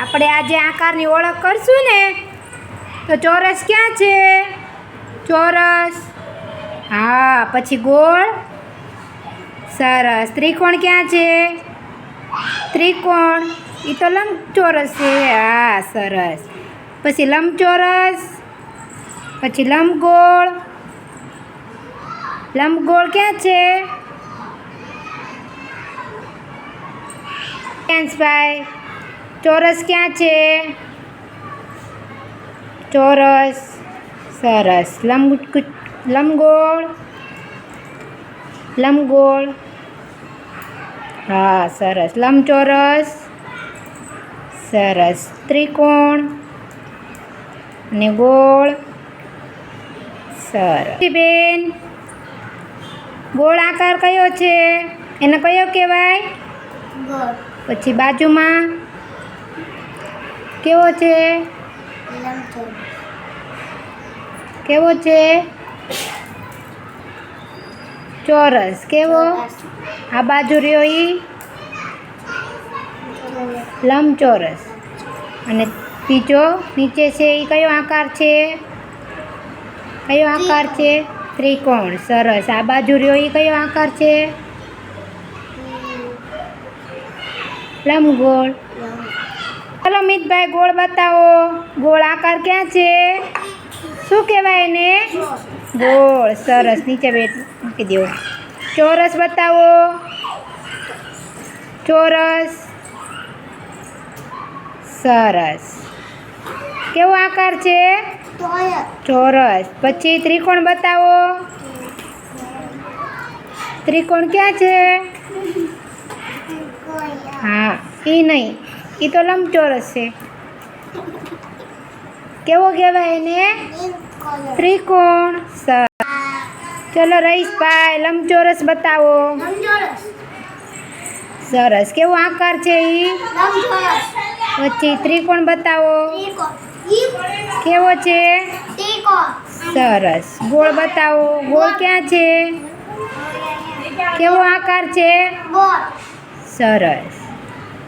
આપણે આજે આકારની ઓળખ કરશું ને, તો ચોરસ ક્યાં છે? ચોરસ. હા, પછી ગોળ. સરસ. ત્રિકોણ ક્યાં છે? ત્રિકોણ. એ તો લંબચોરસ છે. હા, સરસ. પછી લંબચોરસ. પછી લંબગોળ. લંબગોળ ક્યાં છે? ભાઈ. ચોરસ ક્યાં છે? ચોરસ સરસ. લંબ લંબગોળ. લંબગોળ. હા સરસ. લંબચોરસ. સરસ. ત્રિકોણ. અને ગોળ. સરસ. બેન ગોળ આકાર કયો છે? એને કયો કહેવાય? પછી બાજુમાં કેવો છે? કેવો છે? ચોરસ. કેવો? આ બાજુ રહ્યો એ લંબચોરસ. અને બીજો નીચે છે એ કયો આકાર છે? કયો આકાર છે? ત્રિકોણ. સરસ. આ બાજુ રહ્યો એ કયો આકાર છે? લંબગોળ. ચલો મિતભાઈ ગોળ બતાવો. ગોળ આકાર ક્યાં છે? શું કહેવાય એને? ગોળ, સરસ. નીચે બેઠ, મૂકી દેવો ચોરસ બતાવો. ચોરસ. સરસ. કેવો આકાર છે? ચોરસ. પછી ત્રિકોણ બતાવો. ત્રિકોણ ક્યાં છે? હા એ નહીં. એ તો લંબચોરસ છે. કેવો કહેવાય એને? ત્રિકોણ. ચલો રહીશભાઈ લંબચોરસ બતાવો. સરસ. કેવો આકાર છે એ પછી ત્રિકોણ બતાવો. કેવો છે? સરસ. ગોળ બતાવો. ગોળ ક્યાં છે? કેવો આકાર છે? સરસ.